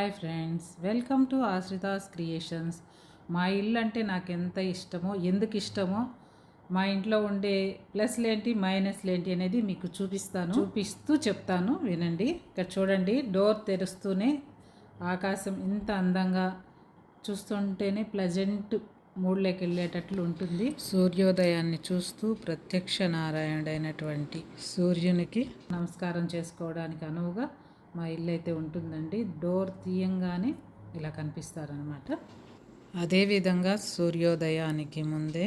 Hi friends welcome to Ashrita's creations. మా ఇల్లు అంటే నాకు ఎంత ఇష్టమో ఎందుకు ఇష్టమో మా ఇంట్లో ఉండే ప్లస్లు ఏంటి మైనస్లు ఏంటి అనేది మీకు చూపిస్తాను. చూపిస్తూ చెప్తాను వినండి. ఇక్కడ చూడండి డోర్ తెరుస్తూనే ఆకాశం ఇంత అందంగా చూస్తుంటేనే ప్లజెంట్ మూడ్లోకి వెళ్ళేటట్లు ఉంటుంది. సూర్యోదయాన్ని చూస్తూ ప్రత్యక్ష నారాయణుడైనటువంటి సూర్యునికి నమస్కారం చేసుకోవడానికి అనువుగా మా ఇల్లు అయితే ఉంటుందండి. డోర్ తీయంగానే ఇలా కనిపిస్తారనమాట అదేవిధంగా సూర్యోదయానికి ముందే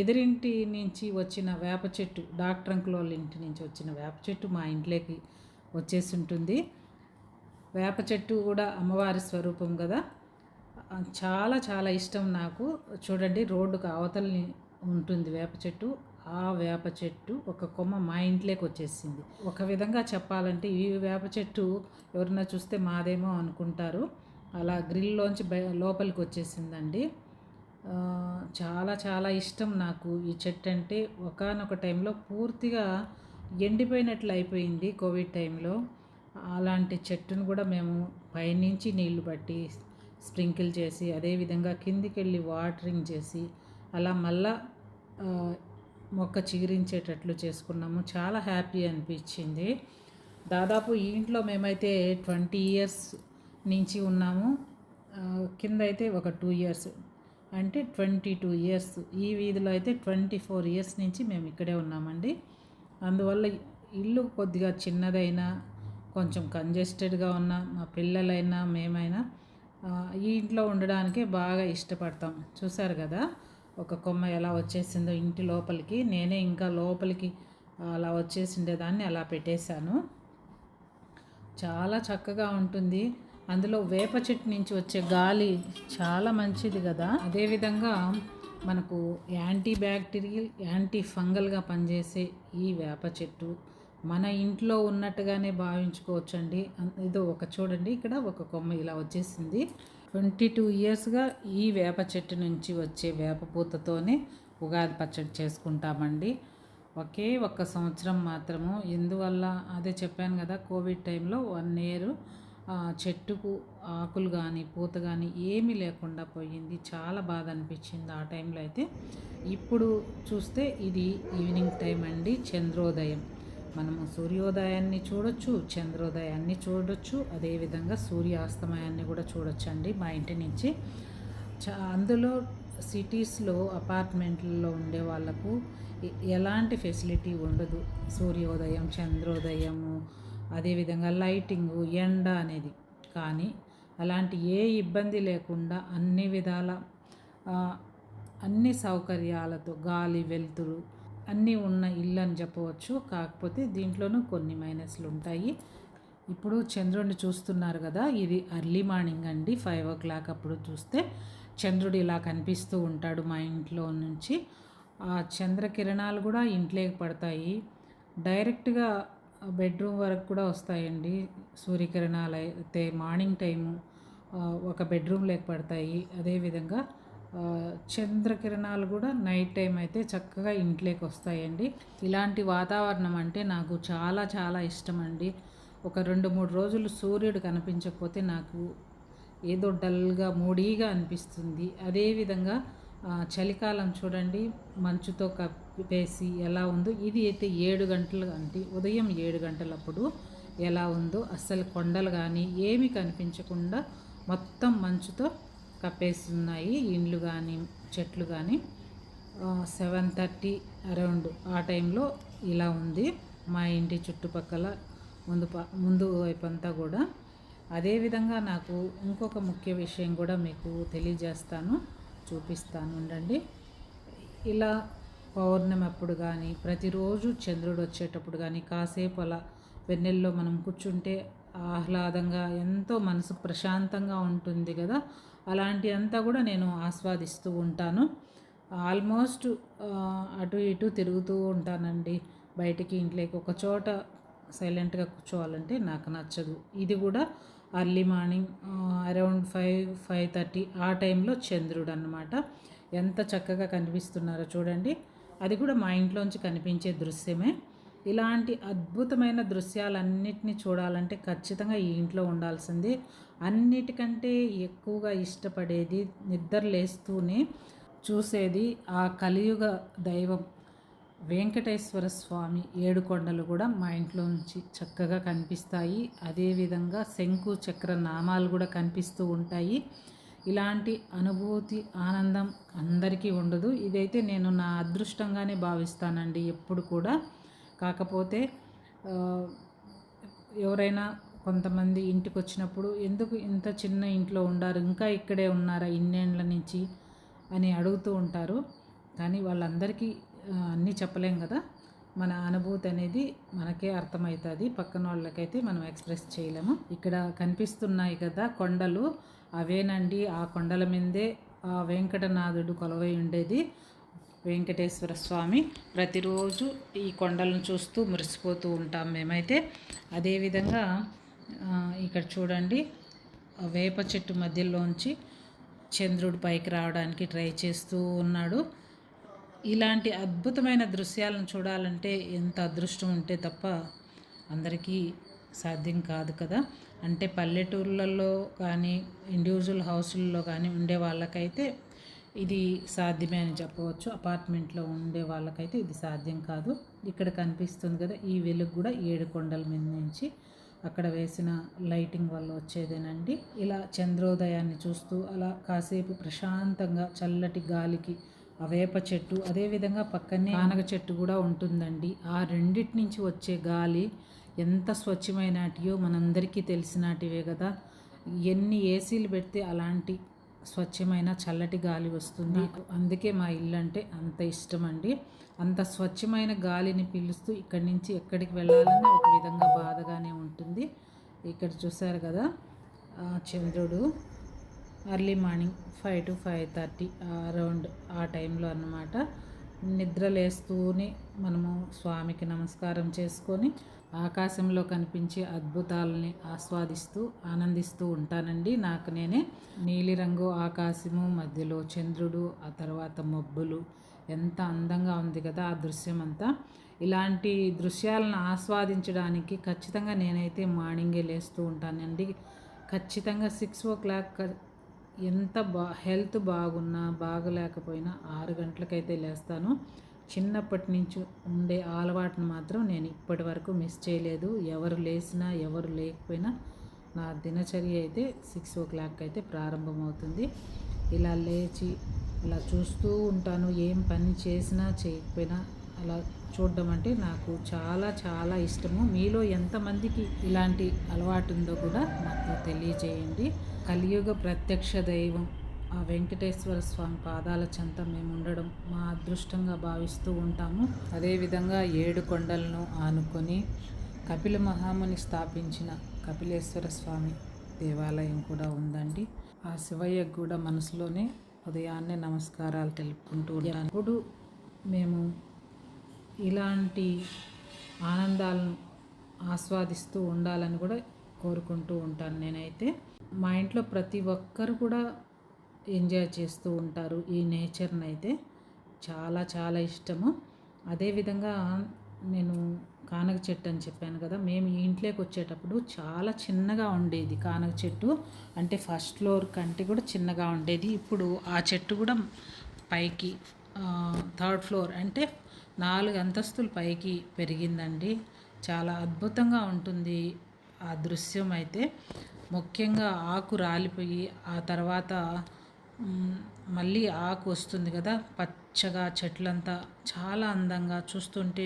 ఎదురింటి నుంచి వచ్చిన వేప చెట్టు డాక్టర్ అంకుల్ వాళ్ళ ఇంటి నుంచి వచ్చిన వేప చెట్టు మా ఇంట్లోకి వచ్చేసి ఉంటుంది వేప చెట్టు కూడా అమ్మవారి స్వరూపం కదా. చాలా చాలా ఇష్టం నాకు. చూడండి రోడ్డుకు అవతలని ఉంటుంది వేప చెట్టు. ఆ వేప చెట్టు ఒక కొమ్మ మా ఇంట్లోకి వచ్చేసింది. ఒక విధంగా చెప్పాలంటే ఈ వేప చెట్టు ఎవరన్నా చూస్తే మాదేమో అనుకుంటారు. అలా గ్రిల్లోంచి బయ లోపలికి వచ్చేసిందండి. చాలా చాలా ఇష్టం నాకు ఈ చెట్టు అంటే. ఒకనొక టైంలో పూర్తిగా ఎండిపోయినట్లు అయిపోయింది కోవిడ్ టైంలో. అలాంటి చెట్టును కూడా మేము పైనుంచి నీళ్ళు పట్టి స్ప్రింకిల్ చేసి అదేవిధంగా కిందికి వెళ్ళి వాటరింగ్ చేసి అలా మళ్ళా మొక్క చిగురించేటట్లు చేసుకున్నాము. చాలా హ్యాపీ అనిపించింది. దాదాపు ఈ ఇంట్లో మేమైతే ట్వంటీ ఇయర్స్ నుంచి ఉన్నాము. కింద అయితే ఒక టూ ఇయర్స్. అంటే ట్వంటీ టూ ఇయర్స్. ఈ వీధిలో అయితే ట్వంటీ ఫోర్ ఇయర్స్ నుంచి మేము ఇక్కడే ఉన్నామండి. అందువల్ల ఇల్లు కొద్దిగా చిన్నదైనా కొంచెం కంజెస్టెడ్గా ఉన్న మా పిల్లలైనా మేమైనా ఈ ఇంట్లో ఉండడానికే బాగా ఇష్టపడతాం. చూసారు కదా? ఒక కొమ్మ ఎలా వచ్చేసిందో ఇంటి లోపలికి నేనే ఇంకా లోపలికి అలా వచ్చేసిండేదాన్ని అలా పెట్టేశాను. చాలా చక్కగా ఉంటుంది. అందులో వేప చెట్టు నుంచి వచ్చే గాలి చాలా మంచిది కదా. అదేవిధంగా మనకు యాంటీ బ్యాక్టీరియల్ యాంటీ ఫంగల్గా పనిచేసే ఈ వేప చెట్టు మన ఇంట్లో ఉన్నట్టుగానే భావించుకోవచ్చండి. ఇదో ఒక చూడండి ఇక్కడ ఒక కొమ్మ ఇలా వచ్చేసింది. ట్వంటీ టూ ఇయర్స్గా ఈ వేప చెట్టు నుంచి వచ్చే వేప పూతతోనే ఉగాది పచ్చడి చేసుకుంటామండి. ఒకే ఒక్క సంవత్సరం మాత్రము. ఎందువల్ల అదే చెప్పాను కదా కోవిడ్ టైంలో వన్ ఇయర్ చెట్టుకు ఆకులు కానీ పూత కానీ ఏమీ లేకుండా పోయింది. చాలా బాధ అనిపించింది ఆ టైంలో అయితే. ఇప్పుడు చూస్తే ఇది ఈవినింగ్ టైం అండి చంద్రోదయం. మనము సూర్యోదయాన్ని చూడొచ్చు చంద్రోదయాన్ని చూడొచ్చు అదేవిధంగా సూర్యాస్తమయాన్ని కూడా చూడొచ్చండి మా ఇంటి నుంచి. చా అందులో సిటీస్లో అపార్ట్మెంట్లలో ఉండే వాళ్ళకు ఎలాంటి ఫెసిలిటీ ఉండదు. సూర్యోదయం చంద్రోదయము అదేవిధంగా లైటింగు ఎండ అనేది. కానీ అలాంటి ఏ ఇబ్బంది లేకుండా అన్ని విధాల అన్ని సౌకర్యాలతో గాలి వెలుతురు అన్నీ ఉన్న ఇల్లు అని చెప్పవచ్చు. కాకపోతే దీంట్లోనూ కొన్ని మైనస్లు ఉంటాయి. ఇప్పుడు చంద్రుడిని చూస్తున్నారు కదా ఇది అర్లీ మార్నింగ్ అండి. ఫైవ్ ఓ క్లాక్ అప్పుడు చూస్తే చంద్రుడు ఇలా కనిపిస్తూ ఉంటాడు మా ఇంట్లో నుంచి. ఆ చంద్రకిరణాలు కూడా ఇంట్లోకి పడతాయి. డైరెక్ట్గా బెడ్రూమ్ వరకు కూడా వస్తాయండి. సూర్యకిరణాలు అయితే మార్నింగ్ టైము ఒక ఒక బెడ్రూమ్లోకి పడతాయి. అదేవిధంగా చంద్రకిరణాలు కూడా నైట్ టైం అయితే చక్కగా ఇంట్లోకి వస్తాయండి. ఇలాంటి వాతావరణం అంటే నాకు చాలా చాలా ఇష్టం అండి ఒక రెండు మూడు రోజులు సూర్యుడు కనిపించకపోతే నాకు ఏదో డల్గా మూడీగా అనిపిస్తుంది. అదేవిధంగా చలికాలం చూడండి మంచుతో కప్పేసి ఎలా ఉందో ఇది అయితే ఏడు గంటలు అంటే ఉదయం ఏడు గంటలప్పుడు ఎలా ఉందో అస్సలు కొండలు కానీ ఏమీ కనిపించకుండా మొత్తం మంచుతో కప్పేస్తున్నాయి ఇండ్లు కానీ చెట్లు కానీ సెవెన్ థర్టీ అరౌండ్ ఆ టైంలో ఇలా ఉంది. మా ఇంటి చుట్టుపక్కల ముందు ప- ముందు వైపు అంతా కూడా అదేవిధంగా నాకు ఇంకొక ముఖ్య విషయం కూడా మీకు తెలియజేస్తాను చూపిస్తాను. ఉండండి. ఇలా పౌర్ణమి అప్పుడు కానీ ప్రతిరోజు చంద్రుడు వచ్చేటప్పుడు కానీ కాసేపు అలా వెన్నెల్లో మనం కూర్చుంటే ఆహ్లాదంగా ఎంతో మనసు ప్రశాంతంగా ఉంటుంది కదా. అలాంటి అంతా కూడా నేను ఆస్వాదిస్తూ ఉంటాను. ఆల్మోస్ట్ అటు ఇటు తిరుగుతూ ఉంటానండి. బయటికి ఇంట్లోకి ఒక చోట సైలెంట్గా కూర్చోవాలంటే నాకు నచ్చదు. ఇది కూడా early morning around five five thirty ఆ టైంలో చంద్రుడు అన్నమాట ఎంత చక్కగా కనిపిస్తున్నారో చూడండి. అది కూడా మా ఇంట్లోంచి కనిపించే దృశ్యమే. ఇలాంటి అద్భుతమైన దృశ్యాలన్నిటిని చూడాలంటే ఖచ్చితంగా ఈ ఇంట్లో ఉండాల్సింది. అన్నిటికంటే ఎక్కువగా ఇష్టపడేది నిద్ర లేస్తూనే చూసేది ఆ కలియుగ దైవం వెంకటేశ్వర స్వామి ఏడుకొండలు కూడా మా ఇంట్లో నుంచి చక్కగా కనిపిస్తాయి. అదేవిధంగా శంకు చక్ర నామాలు కూడా కనిపిస్తూ ఉంటాయి. ఇలాంటి అనుభూతి ఆనందం అందరికీ ఉండదు. ఇదైతే నేను నా అదృష్టంగానే భావిస్తానండి. ఎప్పుడు కూడా కాకపోతే ఎవరైనా కొంతమంది ఇంటికి వచ్చినప్పుడు ఎందుకు ఇంత చిన్న ఇంట్లో ఉండారు? ఇంకా ఇక్కడే ఉన్నారా ఇన్నేండ్ల నుంచి? అని అడుగుతూ ఉంటారు. కానీ వాళ్ళందరికీ అన్నీ చెప్పలేం కదా. మన అనుభూతి అనేది మనకే అర్థమవుతుంది. పక్కన వాళ్ళకైతే మనం ఎక్స్ప్రెస్ చేయలేము. ఇక్కడ కనిపిస్తున్నాయి కదా కొండలు. అవేనండి. ఆ కొండల మీదే ఆ వెంకటనాథుడు కొలవై ఉండేది. వెంకటేశ్వర స్వామి ప్రతిరోజు ఈ కొండలను చూస్తూ మురిసిపోతూ ఉంటాం మేమైతే. అదేవిధంగా ఇక్కడ చూడండి వేప చెట్టు మధ్యలోంచి చంద్రుడు పైకి రావడానికి ట్రై చేస్తూ ఉన్నాడు. ఇలాంటి అద్భుతమైన దృశ్యాలను చూడాలంటే ఎంత అదృష్టం ఉంటే తప్ప అందరికీ సాధ్యం కాదు కదా. అంటే పల్లెటూర్లలో కానీ ఇండివిజువల్ హౌసుల్లో కానీ ఉండే వాళ్ళకైతే ఇది సాధ్యమే అని చెప్పవచ్చు. అపార్ట్మెంట్లో ఉండే వాళ్ళకైతే ఇది సాధ్యం కాదు. ఇక్కడ కనిపిస్తుంది కదా ఈ వెలుగు కూడా ఏడు కొండల మీద నుంచి అక్కడ వేసిన లైటింగ్ వల్ల వచ్చేదేనండి. ఇలా చంద్రోదయాన్ని చూస్తూ అలా కాసేపు ప్రశాంతంగా చల్లటి గాలికి ఆ వేప చెట్టు అదేవిధంగా పక్కనే ఆనగ చెట్టు కూడా ఉంటుందండి. ఆ రెండిటి నుంచి వచ్చే గాలి ఎంత స్వచ్ఛమైనటియో మనందరికీ తెలిసినటివే కదా. ఎన్ని ఏసీలు పెడితే అలాంటి స్వచ్ఛమైన చల్లటి గాలి వస్తుంది. అందుకే మా ఇల్లు అంటే అంత ఇష్టం అండి అంత స్వచ్ఛమైన గాలిని పీలుస్తూ ఇక్కడి నుంచి ఎక్కడికి వెళ్ళాలన్నా ఒక విధంగా బాధగానే ఉంటుంది. ఇక్కడ చూసారు కదా చంద్రుడు early morning five to five thirty around ఆ టైంలో అన్నమాట. నిద్ర లేస్తూనే మనము స్వామికి నమస్కారం చేసుకొని ఆకాశంలో కనిపించే అద్భుతాలని ఆస్వాదిస్తూ ఆనందిస్తూ ఉంటానండి. నాకు నేనే నీలిరంగు ఆకాశము మధ్యలో చంద్రుడు ఆ తర్వాత మబ్బులు. ఎంత అందంగా ఉంది కదా ఆ దృశ్యం అంతా ఇలాంటి దృశ్యాలను ఆస్వాదించడానికి ఖచ్చితంగా నేనైతే మార్నింగే లేస్తూ ఉంటానండి. ఖచ్చితంగా సిక్స్ ఓ క్లాక్ ఎంత బా హెల్త్ బాగున్నా బాగలేకపోయినా ఆరు గంటలకైతే లేస్తాను. చిన్నప్పటి నుంచి ఉండే అలవాటును మాత్రం నేను ఇప్పటి వరకు మిస్ చేయలేదు. ఎవరు లేచినా ఎవరు లేకపోయినా నా దినచర్య అయితే సిక్స్ ఓ క్లాక్ అయితే ప్రారంభమవుతుంది. ఇలా లేచి ఇలా చూస్తూ ఉంటాను. ఏం పని చేసినా చేయకపోయినా అలా చూడడం అంటే నాకు చాలా చాలా ఇష్టము. మీలో ఎంతమందికి ఇలాంటి అలవాటు ఉందో కూడా నాకు తెలియజేయండి. కలియుగ ప్రత్యక్ష దైవం ఆ వెంకటేశ్వర స్వామి పాదాల చెంత మేము ఉండడం మా అదృష్టంగా భావిస్తూ ఉంటాము. అదేవిధంగా ఏడు కొండలను ఆనుకొని కపిల మహాముని స్థాపించిన కపిలేశ్వర స్వామి దేవాలయం కూడా ఉందండి. ఆ శివయ్యకు కూడా మనసులోనే ఉదయాన్నే నమస్కారాలు తెలుపుకుంటూ ఉంటాను ఇప్పుడు మేము ఇలాంటి ఆనందాలను ఆస్వాదిస్తూ ఉండాలని కూడా కోరుకుంటూ ఉంటాను నేనైతే. మా ఇంట్లో ప్రతి ఒక్కరు కూడా ఎంజాయ్ చేస్తూ ఉంటారు. ఈ నేచర్ని అయితే చాలా చాలా ఇష్టము. అదేవిధంగా నేను కానక చెట్టు అని చెప్పాను కదా మేము ఇంట్లోకి వచ్చేటప్పుడు చాలా చిన్నగా ఉండేది కానక చెట్టు. అంటే ఫస్ట్ ఫ్లోర్ కంటే కూడా చిన్నగా ఉండేది. ఇప్పుడు ఆ చెట్టు కూడా పైకి థర్డ్ ఫ్లోర్ అంటే నాలుగు అంతస్తులు పైకి పెరిగిందండి. చాలా అద్భుతంగా ఉంటుంది ఆ దృశ్యం అయితే. ముఖ్యంగా ఆకు రాలిపోయి ఆ తర్వాత మళ్ళీ ఆకు వస్తుంది కదా పచ్చగా చెట్లంతా చాలా అందంగా చూస్తుంటే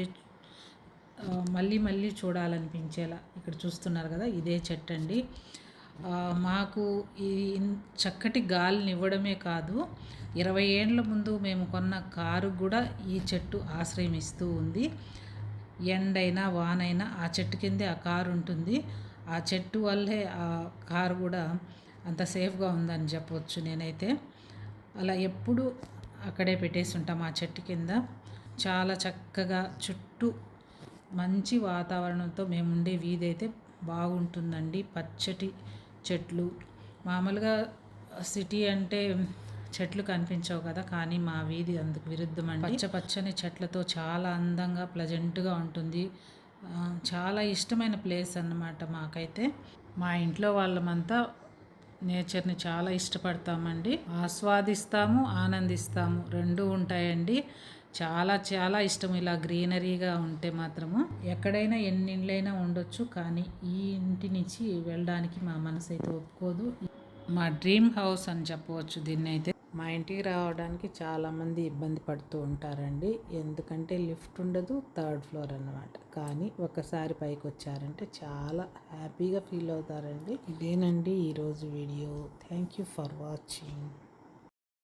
మళ్ళీ మళ్ళీ చూడాలనిపించేలా. ఇక్కడ చూస్తున్నారు కదా ఇదే చెట్టు అండి మాకు ఈ ఇన్- చక్కటి గాలిని ఇవ్వడమే కాదు ఇరవై ఏండ్ల ముందు మేము కొన్న కారు కూడా ఈ చెట్టు ఆశ్రయం ఇస్తూ ఉంది. ఎండైనా వానైనా ఆ చెట్టు కిందే ఆ కారు ఉంటుంది. ఆ చెట్టు వల్లే ఆ కారు కూడా అంత సేఫ్గా ఉందని చెప్పవచ్చు నేనైతే. అలా ఎప్పుడు అక్కడే పెట్టేసి ఉంటాం ఆ చెట్టు కింద. చాలా చక్కగా చుట్టూ మంచి వాతావరణంతో మేము ఉండే వీధి అయితే బాగుంటుందండి. పచ్చటి చెట్లు. మామూలుగా సిటీ అంటే చెట్లు కనిపించవు కదా కానీ మా వీధి అందుకు విరుద్ధమండి. పచ్చ పచ్చని చెట్లతో చాలా అందంగా ప్లజెంట్గా ఉంటుంది. చాలా ఇష్టమైన ప్లేస్ అన్నమాట మాకైతే. మా ఇంట్లో వాళ్ళమంతా నేచర్ని చాలా ఇష్టపడతామండి. ఆస్వాదిస్తాము ఆనందిస్తాము. రెండు ఉంటాయండి. చాలా చాలా ఇష్టం ఇలా గ్రీనరీగా ఉంటే మాత్రము. ఎక్కడైనా ఎన్ని ఇండ్లైనా ఉండొచ్చు కానీ ఈ ఇంటి నుంచి వెళ్ళడానికి మా మనసు అయితే ఒప్పుకోదు. మా డ్రీమ్ హౌస్ అని చెప్పవచ్చు దీన్ని అయితే మా ఇంటికి రావడానికి చాలామంది ఇబ్బంది పడుతూ ఉంటారండి. ఎందుకంటే లిఫ్ట్ ఉండదు థర్డ్ ఫ్లోర్ అన్నమాట. కానీ ఒకసారి పైకి వచ్చారంటే చాలా హ్యాపీగా ఫీల్ అవుతారండి. ఇదేనండి ఈరోజు video. Thank you for watching.